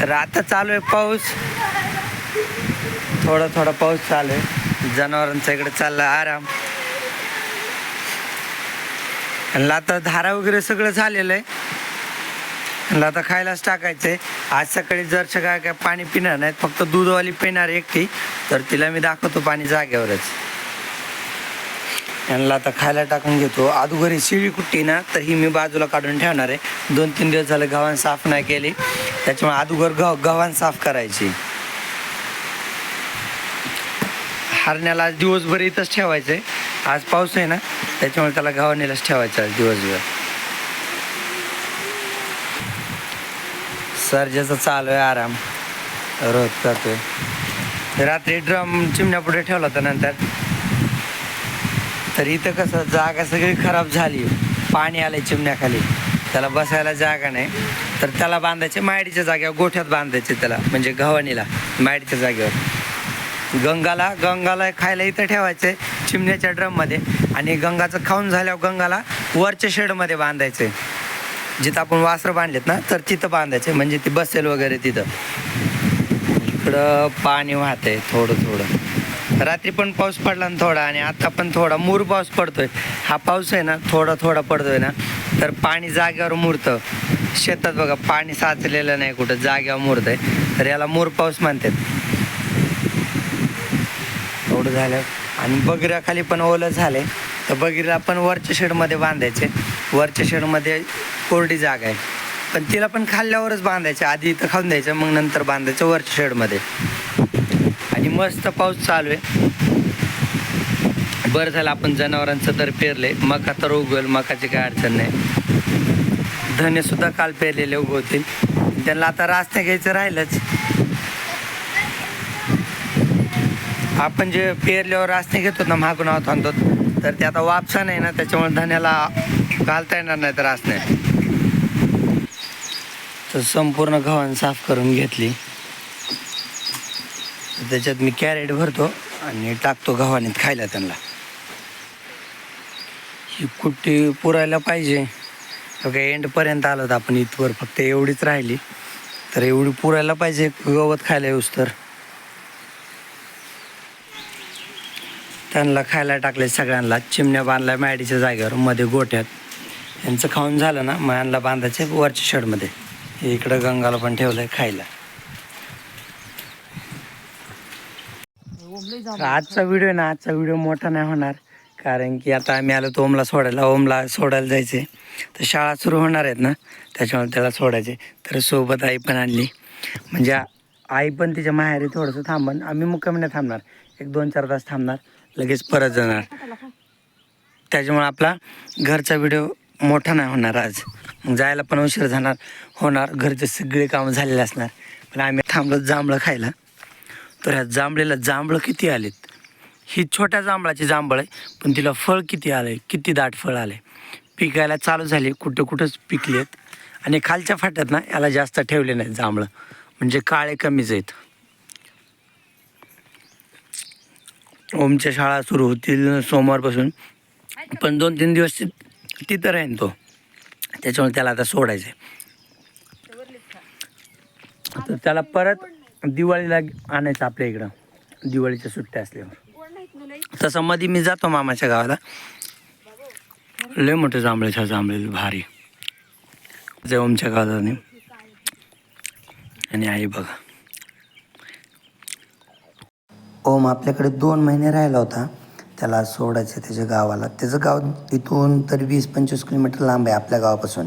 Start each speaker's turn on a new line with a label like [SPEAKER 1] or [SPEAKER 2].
[SPEAKER 1] तर आता चालू आहे पाऊस. थोडा थोडा पाऊस चालू आहे. जनावरांचा इकडे चालला आराम. आणि आता धारा वगैरे सगळं झालेलं आहे. आणि आता खायलाच टाकायचंय. आज सकाळी जर काय काय पाणी पिणार नाहीत फक्त दूधवाली पिणार एकटी तर तिला मी दाखवतो पाणी जाग्यावरच यांना आता खायला टाकून घेतो. अगोदरी शिळी कुट्टी ना तर ही मी बाजूला काढून ठेवणार आहे. दोन तीन दिवस झाले गव्हाण साफ नाही केली. त्याच्यामुळे अगोदर गव गव्हाण साफ करायची. हरण्याला आज दिवसभर इथंच ठेवायचं आहे आज पाऊस आहे ना त्याच्यामुळे त्याला गव्हाणीलाच ठेवायचं आज दिवसभर. सर्जाचा चालू आहे आराम. रोज करतोय रात्री ड्रम चिमण्या पुढे ठेवला होता नंतर तर इथं कसं जागा सगळी खराब झाली. पाणी आलं चिमण्याखाली. त्याला बसायला जागा नाही. तर त्याला बांधायचे मायडीच्या जागेवर गोठ्यात बांधायचे त्याला म्हणजे गव्हाणीला मायडीच्या जागेवर. गंगाला गंगाला खायला इथं ठेवायचे चिमण्याच्या ड्रममध्ये. आणि गंगाचं खाऊन झाल्यावर गंगाला वरच्या शेडमध्ये बांधायचे. जिथं आपण वासरं बांधलेत ना तर तिथं बांधायचे म्हणजे ती बसेल वगैरे तिथं. इकडं पाणी वाहतंय थोडं थोडं. रात्री पण पाऊस पडला ना थोडा आणि आता पण थोडा मूर पाऊस पडतोय. हा पाऊस आहे ना थोडा थोडा पडतोय ना तर पाणी जाग्यावर मुरतं. शेतात बघा पाणी साचलेलं नाही कुठं जागेवर मुरतंय. तर याला मूर पाऊस म्हणतात. एवढं झालं. आणि बगिराखाली पण ओलं झालंय. तर बगिरीला पण वरच्या शेडमध्ये बांधायचे. वरच्या शेडमध्ये कोरडी जागा आहे. पण तिला पण खाल्ल्यावरच बांधायचे. आधी इथं खाऊन द्यायचं मग नंतर बांधायचं वरच्या शेडमध्ये. मस्त पाऊस चालू आहे. बरं झालं आपण जनावरांचं तर पेरले. मका तर उगवेल मकाची काय अडचण नाही. धने सुद्धा काल पेरलेले उगवतील. त्यांना आता रास्ते घ्यायचं राहिलंच. आपण जे पेरल्यावर रास्ते घेतो ना मागून आहोत आणतो तर ते आता वापसा नाही ना त्याच्यामुळे धन्याला घालता येणार नाही तर रासने तर संपूर्ण गव्हाण साफ करून घेतली. त्याच्यात मी कॅरेट भरतो आणि टाकतो गव्हाणीत खायला त्यांना. ही कुट्टी पुरायला पाहिजे. बघा एंडपर्यंत आलो तर आपण इथवर फक्त एवढीच राहिली. तर एवढी पुरायला पाहिजे गवत खायला येऊस तर. त्यांना खायला टाकले सगळ्यांना. चिमण्या बांधल्या मॅडीच्या जागेवर मध्ये गोठ्यात यांचं खाऊन झालं ना मग यांना बांधायचे वरच्या शेडमध्ये इकडं गंगाला पण ठेवलं आहे खायला. तर आजचा व्हिडिओ ना आजचा व्हिडिओ मोठा नाही होणार. कारण की आता आम्ही आलो तो ओमला सोडायला ओमला सोडायला जायचे तर शाळा सुरू होणार आहेत ना त्याच्यामुळे त्याला सोडायचे तर सोबत आई पण आणली. म्हणजे आई पण तिच्या माहेरी थोडंसं थांबन. आम्ही मुक्कामी नाही थांबणार. एक दोन चार तास थांबणार. लगेच परत जाणार. त्याच्यामुळे आपला घरचा व्हिडिओ मोठा नाही होणार आज. मग जायला पण उशीर जाणार. होणार. घरचे सगळे कामं झालेले असणार. पण आम्ही थांबलो जांभळं खायला. तर ह्या जांभळीला जांभळं किती आलेत? ही छोट्या जांभळाची जांभळ आहे पण तिला फळ किती आलं आहे किती दाट फळ आले पिकायला चालू झाली कुठं कुठंच पिकलेत. आणि खालच्या फाट्यात ना याला जास्त ठेवले नाहीत जांभळं. म्हणजे काळे कमीच आहेत. ओमच्या शाळा सुरू होतील सोमवारपासून. पण दोन तीन दिवस तिथं राहीन तो. त्याच्यामुळे त्याला आता सोडायचं आहे तर त्याला परत दिवाळीला आणायचं आपल्या इकडं. दिवाळीच्या सुट्ट्या असल्यावर. तसं मध्ये मी जातो मामाच्या गावाला. लय मोठे जांभळे जांभळे भारी. जे ओमच्या गावाला. आणि- आणि आई बघा. ओम आपल्याकडे दोन महिने राहिला होता. त्याला सोडायचं त्याच्या गावाला. त्याचं गाव इथून तरी वीस पंचवीस किलोमीटर लांब आहे आपल्या गावापासून.